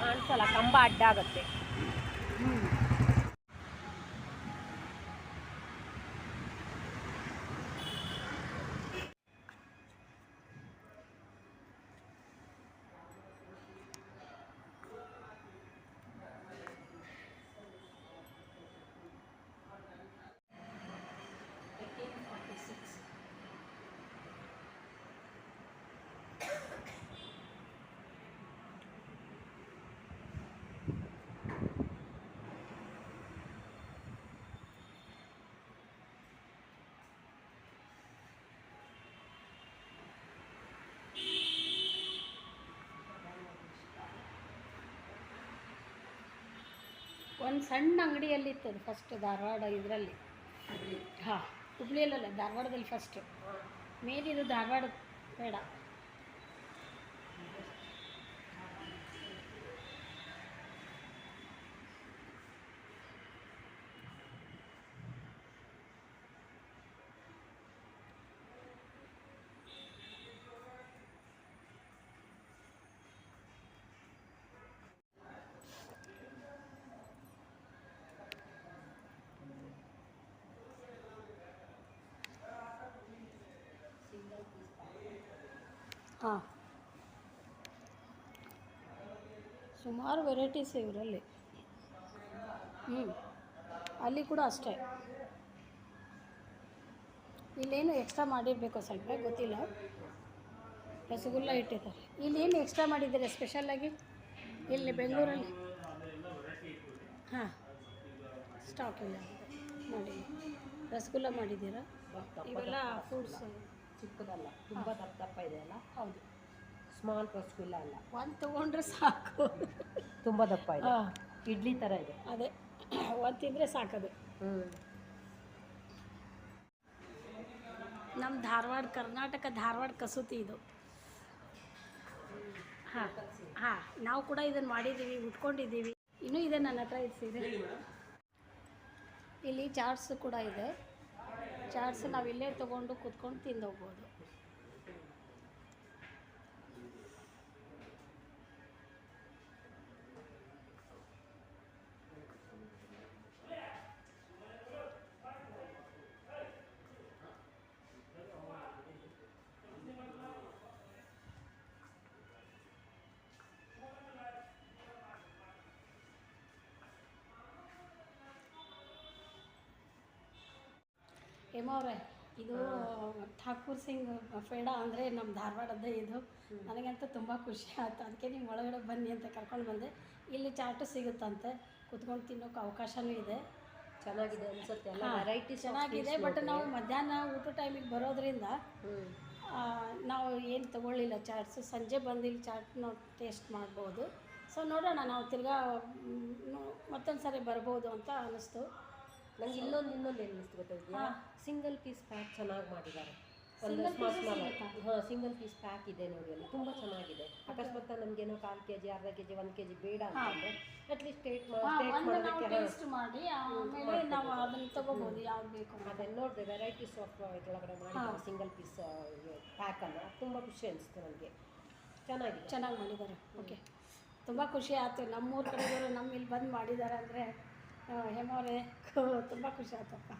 ಕಾಣಿಸಲ್ಲ ಕಂಬ ಅಡ್ಡ ಆಗುತ್ತೆ. ಒಂದು ಸಣ್ಣ ಅಂಗಡಿಯಲ್ಲಿ ಅದು ಫಸ್ಟ್ ಧಾರವಾಡ ಇದರಲ್ಲಿ. ಹಾಂ ಹುಬ್ಳಿಯಲ್ಲಲ್ಲ ಧಾರವಾಡದಲ್ಲಿ ಫಸ್ಟ್ ಮೇಲಿದು ಧಾರವಾಡ ಬೇಡ. ಹಾಂ. ಸುಮಾರು ವೆರೈಟೀಸ್ ಇವರಲ್ಲಿ. ಹ್ಞೂ ಅಲ್ಲಿ ಕೂಡ ಅಷ್ಟೇ. ಇಲ್ಲೇನು ಎಕ್ಸ್ಟ್ರಾ ಮಾಡಿರಬೇಕು ಸ್ವಲ್ಪ, ಗೊತ್ತಿಲ್ಲ. ರಸಗುಲ್ಲ ಇಟ್ಟಿದ್ದಾರೆ. ಇಲ್ಲೇನು ಎಕ್ಸ್ಟ್ರಾ ಮಾಡಿದ್ದೀರಾ ಸ್ಪೆಷಲ್ಲಾಗಿ ಇಲ್ಲಿ ಬೆಂಗಳೂರಲ್ಲಿ? ಹಾಂ. ಸ್ಟಾಕ್ ಇಲ್ಲ. ಮಾಡಿ ರಸಗುಲ್ಲ ಮಾಡಿದ್ದೀರಾ? ಇವೆಲ್ಲ ಫ್ರೂಟ್ಸ್ ಚಿಕ್ಕದಲ್ಲ ತುಂಬ ದಪ್ಪ ದಪ್ಪ ಇದೆ ಅಲ್ಲ? ಹೌದು. ಸ್ಮಾಲ್ ರಸಗುಲ್ಲ ಅಲ್ಲ? ಒಂದು ತೊಗೊಂಡ್ರೆ ಸಾಕು. ತುಂಬ ದಪ್ಪ ಇದೆ. ಹಾಂ. ಇಡ್ಲಿ ಥರ ಇದೆ. ಅದೇ. ಒಂದು ತಿಂದರೆ ಸಾಕದು. ಹ್ಞೂ ನಮ್ಮ ಧಾರವಾಡ ಕರ್ನಾಟಕ ಧಾರವಾಡ ಕಸೂತಿ ಇದು. ಹಾಂ ಹಾಂ. ನಾವು ಕೂಡ ಇದನ್ನು ಮಾಡಿದ್ದೀವಿ ಉಟ್ಕೊಂಡಿದ್ದೀವಿ ಇನ್ನೂ ಇದೆ ನನ್ನ ಹತ್ರ ಇದು ಸೀರೆ. ಇಲ್ಲಿ ಚಾರ್ಟ್ಸ್ ಕೂಡ ಇದೆ. ಚಾಟ್ಸ್ ನಾವು ಇಲ್ಲೇ ತೊಗೊಂಡು ಕೂತ್ಕೊಂಡು ತಿಂದು ಹೋಗ್ಬೋದು ಹೇಮಾ ಇದು ಠಾಕೂರ್ ಸಿಂಗ್ ಫೇಡಾ ಅಂದರೆ ನಮ್ಮ ಧಾರವಾಡದ ಇದು. ನನಗಂತೂ ತುಂಬ ಖುಷಿ ಆಯ್ತು. ಅದಕ್ಕೆ ನೀವು ಒಳಗಡೆ ಬನ್ನಿ ಅಂತ ಕರ್ಕೊಂಡು ಬಂದೆ. ಇಲ್ಲಿ ಚಾಟು ಸಿಗುತ್ತಂತೆ. ಕುತ್ಕೊಂಡು ತಿನ್ನೋಕೆ ಅವಕಾಶನೂ ಇದೆ. ಚೆನ್ನಾಗಿದೆ ಅನ್ಸುತ್ತೆ. ಎಲ್ಲ ವೆರೈಟಿ ಚೆನ್ನಾಗಿದೆ. ಬಟ್ ನಾವು ಮಧ್ಯಾಹ್ನ ಊಟ ಟೈಮಿಗೆ ಬರೋದ್ರಿಂದ ನಾವು ಏನು ತೊಗೊಳ್ಳಿಲ್ಲ ಚಾಟ್ಸು. ಸಂಜೆ ಬಂದು ಇಲ್ಲಿ ಚಾಟ್ ನಾವು ಟೇಸ್ಟ್ ಮಾಡ್ಬೋದು. ಸೊ ನೋಡೋಣ. ನಾವು ತಿರ್ಗಾ ಮತ್ತೊಂದು ಸಾರಿ ಬರ್ಬೋದು ಅಂತ ಅನ್ನಿಸ್ತು ನಂಗೆ ಇನ್ನೊಂದು ಇನ್ನೊಂದು ಏನು ಅನಿಸ್ತು ಗೊತ್ತಿದೆಯಾ. ಸಿಂಗಲ್ ಪೀಸ್ ಪ್ಯಾಕ್ ಚೆನ್ನಾಗಿ ಮಾಡಿದ್ದಾರೆ. ಒಂದು ಸ್ಮಾಲ್ ಹಾಂ ಸಿಂಗಲ್ ಪೀಸ್ ಪ್ಯಾಕ್ ಇದೆ ನೋಡಿ ಅಲ್ಲಿ. ತುಂಬ ಚೆನ್ನಾಗಿದೆ. ಅಕಸ್ಮಾತ್ ನಮಗೇನೋ ಕಾಲು ಕೆ ಜಿ ಅರ್ಧ ಕೆ ಜಿ ಒಂದು ಕೆ ಜಿ ಬೇಡ ಅಂತಂದರೆ ಅಟ್ಲೀಸ್ಟ್ ಟೇಟ್ ಏಟ್ ಮಾಡಿ ನಾವು ಅದನ್ನು ತಗೋಬೋದು ಯಾವ್ದು ಬೇಕು ಅಂತ. ಅದನ್ನು ನೋಡಿದೆ ವೆರೈಟೀಸ್ ಆಫ್ ಕೆಳಗಡೆ ಮಾಡಿದ್ದಾರೆ ಸಿಂಗಲ್ ಪೀಸ್ ಪ್ಯಾಕನ್ನು ತುಂಬ ಖುಷಿ ಅನಿಸ್ತು ನನಗೆ. ಚೆನ್ನಾಗಿದೆ. ಚೆನ್ನಾಗಿ ಮಾಡಿದ್ದಾರೆ. ಓಕೆ ತುಂಬ ಖುಷಿ ಆಯ್ತು. ನಮ್ಮೂರ ಕಡೆಯವರು ನಮ್ಮ ಇಲ್ಲಿ ಬಂದು ಮಾಡಿದ್ದಾರೆ ಅಂದರೆ ಹೇಮವ್ರೆ ತುಂಬ ಖುಷಿ ಆಯ್ತಪ್ಪ